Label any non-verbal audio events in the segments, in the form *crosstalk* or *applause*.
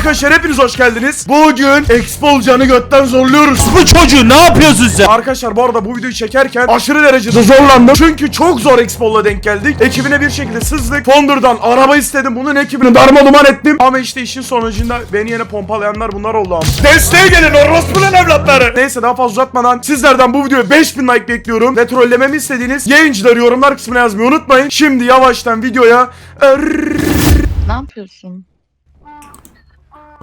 Arkadaşlar hepiniz hoş geldiniz. Bugün Expol canı götten zorluyoruz. Bu çocuğu ne yapıyorsun sen? Arkadaşlar bu arada bu videoyu çekerken aşırı derecede zorlandım. Çünkü çok zor Expol'la denk geldik. Ekibine bir şekilde sızdık. Founder'dan araba istedim. Bunun ekibini darma duman ettim. Ama işte işin sonucunda beni yine pompalayanlar bunlar oldu ama. Desteğe gelin orospu'nun evlatları. Neyse daha fazla uzatmadan sizlerden bu videoya 5000 like bekliyorum. Ve trollememi istediğiniz yayıncıları yorumlar kısmına yazmayı unutmayın. Şimdi yavaştan videoya Ne yapıyorsun?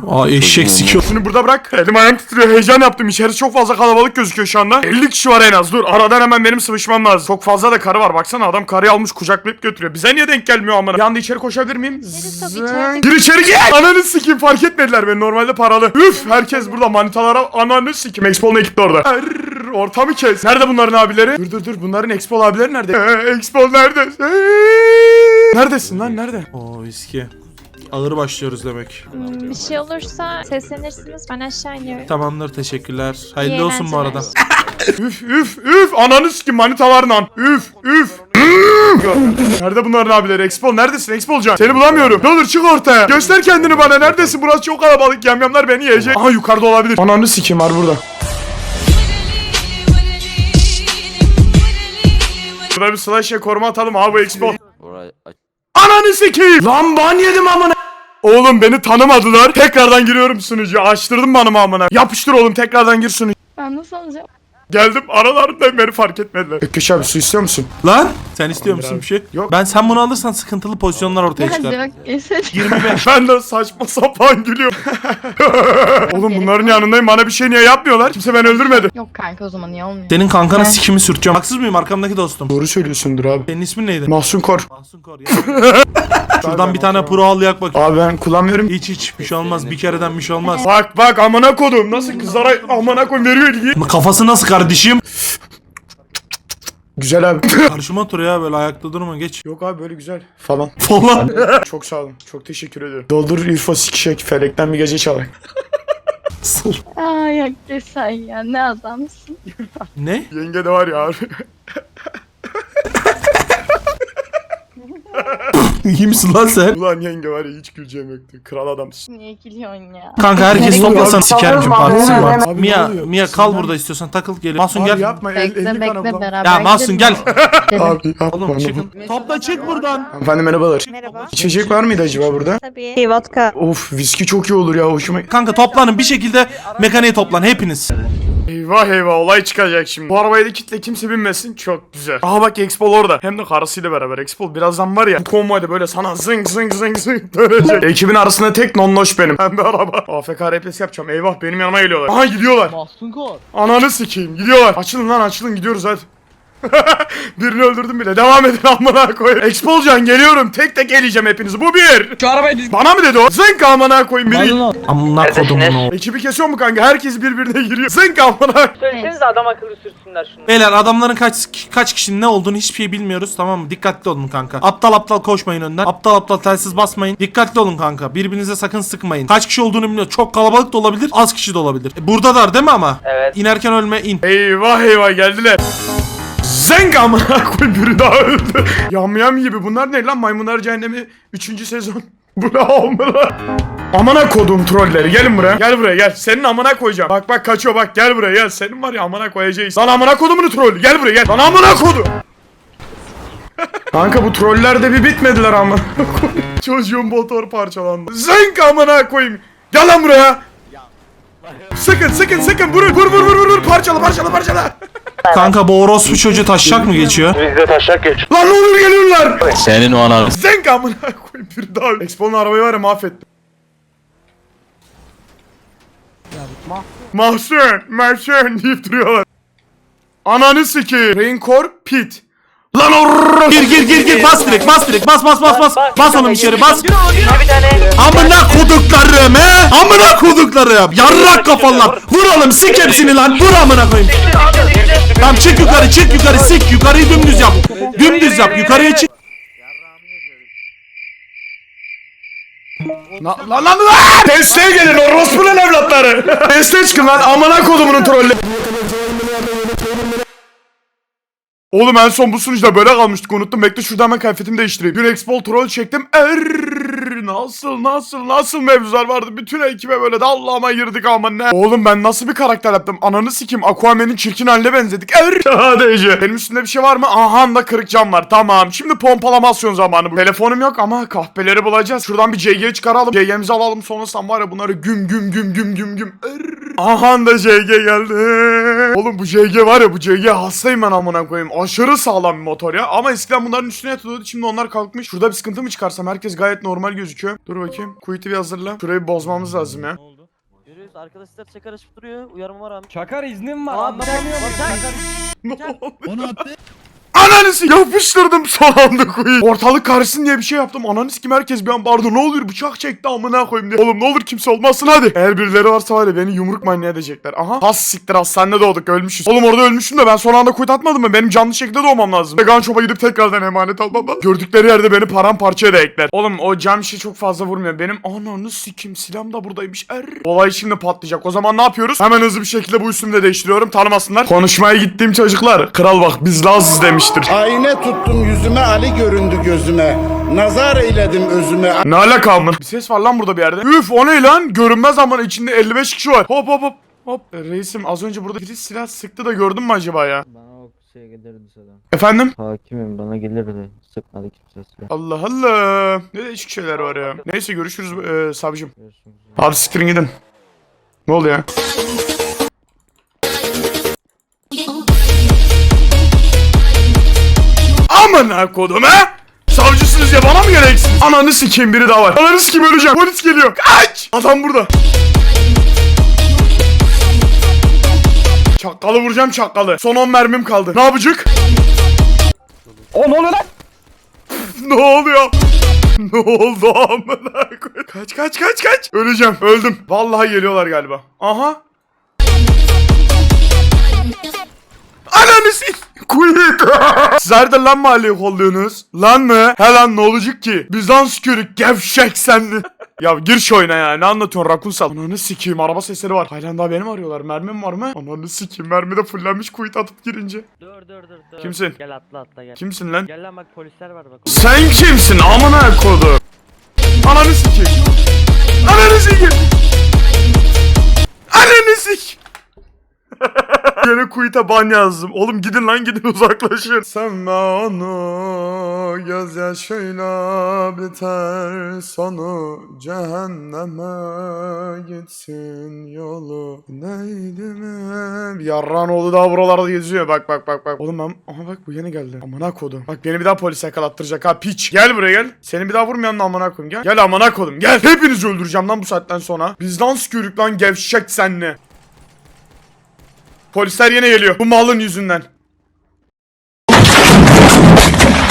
Aa eşek sikiyor. Şunu burada bırak. Elim ayağım titriyor. Heyecan yaptım. İçerisi çok fazla kalabalık gözüküyor şu anda. 50 kişi var en az. Dur aradan hemen benim sıvışmam lazım. Çok fazla da karı var. Baksana adam karıyı almış kucaklayıp götürüyor. Bize niye denk gelmiyor amına? Bir anda içeri koşabilir miyim? içeride- Gir içeri gel. Ananı sikeyim fark etmediler beni. Normalde paralı. Üf herkes burada manitalara ananı sikeyim. Expol'un ekip de orada. Err, ortamı kes. Nerede bunların abileri? Dur dur dur. Bunların Expol abileri nerede? Ee, Expol nerede? Ee, Neredesin lan nerede? Oo viski. Ağır başlıyoruz demek. Hmm, Bir şey olursa seslenirsiniz ben aşağı iniyorum. Tamamdır teşekkürler. Hayırlı İyi olsun bu arada. Üf üf üf ananı sikim manitalarla üf üf Nerede bunların abileri? Expol neredesin Expolcan? Seni bulamıyorum. Ne olur çık ortaya. Göster kendini bana. Neredesin? Burası çok kalabalık. Yamyamlar beni yiyecek. Aha yukarıda olabilir. Ananı sikim var burada. Burada bir slash'e koruma atalım abi bu aç. Ananı sikeyim. Lan ban yedim amına. Oğlum beni tanımadılar. Tekrardan giriyorum sunucu. Açtırdım bana amına. Yapıştır oğlum tekrardan gir sunucu. Ben nasıl alacağım? Geldim aralarında beni fark etmediler. Ökkeş abi su istiyor musun? Lan sen istiyor musun abi. bir şey? Yok. Ben sen bunu alırsan sıkıntılı pozisyonlar ortaya Hadi çıkar. bak geçelim. 25. Ben de saçma sapan gülüyorum. *laughs* Oğlum bunların yanındayım bana bir şey niye yapmıyorlar? Kimse beni öldürmedi. Yok kanka o zaman niye olmuyor? Senin kankana sikimi sürteceğim. Haksız mıyım arkamdaki dostum? Doğru söylüyorsundur abi. Senin ismin neydi? Mahsun Kor. Mahsun Kor ya. *laughs* Şuradan bir tane pro al yak bak. Abi ben kullanmıyorum. Hiç hiç bir şey olmaz. Bir kereden bir şey olmaz. Bak bak amına kodum nasıl kızlara amına koyayım veriyor ilgiyi. Kafası nasıl kardeşim? Güzel abi. *laughs* Karşıma otur ya böyle ayakta durma geç. Yok abi böyle güzel falan. *laughs* Falan. *laughs* Çok sağ olun. Çok teşekkür ediyorum. Doldur UFO sikişek felekten bir gece çalak. Aa yok sen ya ne adamsın. ne? Yenge de var ya abi. İyi misin lan sen? Ulan yenge var ya hiç güleceğim yoktu. Kral adamsın. Niye gülüyorsun ya? Kanka herkes toplasan sikerim şimdi partisi Abi, var. Mia? Mia kal burada istiyorsan takıl gel. Mahsun Abi gel. yapma el, Bekle elini bekle kanabla. beraber Ya Mahsun gel. Gidelim. Abi yapma. Oğlum çıkın. Topla çık buradan. Hanımefendi merhabalar. Merhaba. İçecek var mıydı acaba burada? Tabii. Vodka. Of viski çok iyi olur ya hoşuma. Kanka toplanın bir şekilde mekaniğe toplan hepiniz. Eyvah eyvah olay çıkacak şimdi. Bu arabayı da kitle kimse binmesin çok güzel. Aha bak Expol orada. Hem de karısıyla beraber. Expol birazdan var ya bu konvoyda böyle sana zıng zıng zıng zıng *laughs* dönecek. Ekibin arasında tek nonnoş benim. Hem de araba. AFK RPS yapacağım. Eyvah benim yanıma geliyorlar. Aha gidiyorlar. Ananı sikeyim gidiyorlar. Açılın lan açılın gidiyoruz hadi. *laughs* Birini öldürdüm bile. Devam edin amına koyayım. Expolcan geliyorum. Tek tek eleyeceğim hepinizi. Bu bir. Şu arabayı. Bana mı dedi o? Zınk amına koyayım biri. Amına kodumun. Ekibi kesiyor mu kanka? Herkes birbirine giriyor. Zınk amına. Söylesenize adam akıllı sürsünler şunu. Beyler adamların kaç kaç kişinin ne olduğunu hiçbir şey bilmiyoruz tamam mı? Dikkatli olun kanka. Aptal aptal koşmayın önden. Aptal aptal telsiz basmayın. Dikkatli olun kanka. Birbirinize sakın sıkmayın. Kaç kişi olduğunu bilmiyoruz. Çok kalabalık da olabilir, az kişi de olabilir. E, buradalar değil mi ama? Evet. İnerken ölme in. Eyvah eyvah geldiler. Zenk amına koy biri daha öldü. *laughs* Yamyam gibi bunlar ne lan maymunlar cehennemi 3. sezon. *laughs* Bu ne amına? Amına kodum trolleri gelin buraya. Gel buraya gel. Senin amına koyacağım. Bak bak kaçıyor bak gel buraya gel. Senin var ya amına koyacağız. Lan amına kodumunu troll. Gel buraya gel. Lan amına kodu. *laughs* Kanka bu troller de bir bitmediler amına koyayım. Çocuğun motor parçalandı. Zenk amına koyayım. Gel lan buraya. Sıkın sıkın sıkın vurun vur vur vur vur vur parçala parçala parçala. Kanka bu orospu çocuğu taşacak mı geçiyor? Lan ne olur geliyorlar. Senin o ananı. Zenk amına koyayım bir daha. Expo'nun arabayı var ya mahvettim. Mahsun, Mahsun deyip duruyorlar. Ananı sikeyim. Rainkor Pit. Lan o Gir gir gir gir bas direkt bas direkt bas bas bas bas bas oğlum içeri bas Bir tane. Amına koduklarım he Amına koduklarım Yarrak kafalar Vur oğlum sik hepsini lan Vur amına koyayım Tamam çık yukarı çık yukarı sik yukarıyı dümdüz yap Dümdüz yap yukarıya çık Lan lan lan! Desteğe gelin orospunun evlatları. *laughs* Desteğe çıkın lan amına kodumunun trolleri. Oğlum en son bu sunucuda böyle kalmıştık unuttum. Bekle şurada hemen kıyafetimi değiştireyim. Dün Expo troll çektim. Er nasıl nasıl nasıl mevzular vardı. Bütün ekibe böyle dallama girdik ama ne. Oğlum ben nasıl bir karakter yaptım. Ananı sikim. Aquaman'in çirkin haline benzedik. Er *laughs* sadece. Benim üstümde bir şey var mı? Aha da kırık cam var. Tamam. Şimdi pompalamasyon zamanı. Telefonum yok ama kahpeleri bulacağız. Şuradan bir CG çıkaralım. CG'mizi alalım. Sonrasında var ya bunları güm güm güm güm güm güm. Er. Aha da JG geldi. Oğlum bu JG var ya bu JG hastayım ben amına koyayım. Aşırı sağlam bir motor ya. Ama eskiden bunların üstüne yatıyordu. Şimdi onlar kalkmış. Şurada bir sıkıntı mı çıkarsam herkes gayet normal gözüküyor. Dur bakayım. Quit'i bir hazırla. Şurayı bir bozmamız lazım ya. Görüyoruz arkadaşlar çakar açıp duruyor. Uyarma var abi. Çakar iznim var. Abi, Anlatamıyorum. Çakar- *laughs* Ne oldu? Ananı yapıştırdım *laughs* son anda koyayım. Ortalık karışsın diye bir şey yaptım. Ananı sikim herkes bir an bağırdı. Ne olur bıçak çekti amına koyayım diye. Oğlum ne olur kimse olmasın hadi. Eğer birileri varsa var ya beni yumruk manyağı edecekler. Aha. Has siktir hastanede doğduk ölmüşüz. Oğlum orada ölmüşüm de ben son anda kuyut atmadım mı? Benim canlı şekilde doğmam lazım. Vegan Shop'a gidip tekrardan emanet almam lazım. Gördükleri yerde beni paramparça da ekler. Oğlum o cam işi çok fazla vurmuyor. Benim ananı sikim silahım da buradaymış. Er. Olay şimdi patlayacak. O zaman ne yapıyoruz? Hemen hızlı bir şekilde bu üstümü de değiştiriyorum. Tanımasınlar. Konuşmaya gittiğim çocuklar. Kral bak biz Lazız demiştir. Ayna tuttum yüzüme Ali göründü gözüme. Nazar eyledim özüme. Ne alaka? Bir ses var lan burada bir yerde. Üf o ne lan? Görünmez ama içinde 55 kişi var. Hop hop hop. Hop. E, Reisim az önce burada biri silah sıktı da gördün mü acaba ya? Bana o şey gelirdi sana. Efendim? Hakimim bana gelirdi. Sıkmadı kimse silah. Allah Allah. Ne değişik şeyler var ya. Neyse görüşürüz e, savcım. Görüşmek üzere. Hadi siktirin gidin. Ne oldu ya? Aman ha kodum ha? Savcısınız ya bana mı gereksiniz? Ananı sikeyim biri daha var. Ananı sikeyim öleceğim. Polis geliyor. Kaç! Adam burada. Çakkalı vuracağım çakkalı. Son 10 mermim kaldı. Ne yapacak? O ne oluyor lan? *laughs* ne oluyor? *laughs* ne oldu amına koy- Kaç kaç kaç kaç. Öleceğim. Öldüm. Vallahi geliyorlar galiba. Aha. Ananı sik. *laughs* Quit. *laughs* Siz nerede lan mahalleyi kolluyorsunuz? Lan mı? He lan ne olacak ki? Biz lan sikörük gevşek senli. *laughs* ya gir şu oyuna ya. Ne anlatıyorsun Rakunsal? Ananı sikeyim. Araba sesleri var. Haylan daha beni mi arıyorlar? Mermim var mı? Ananı sikeyim. Mermi de fullenmiş quit atıp girince. Dur dur dur dur. Kimsin? Gel atla atla gel. Kimsin lan? Gel lan bak polisler var bak. Sen kimsin amına kodu? Ananı sikeyim. Ananı sikeyim. Ananı sik. Yine quit'e ban yazdım. Oğlum gidin lan gidin *laughs* uzaklaşın. Sen onu gözyaşıyla biter sonu cehenneme gitsin yolu neydi mi? Yarran oğlu daha buralarda geziyor bak bak bak bak. Oğlum ben aha bak bu yeni geldi. Amına kodum. Bak beni bir daha polis yakalattıracak ha piç. Gel buraya gel. Seni bir daha vurmayan da amına koyayım gel. Gel amına kodum gel. Hepinizi öldüreceğim lan bu saatten sonra. Biz dans görük lan gevşek senle. Polisler yine geliyor. Bu malın yüzünden.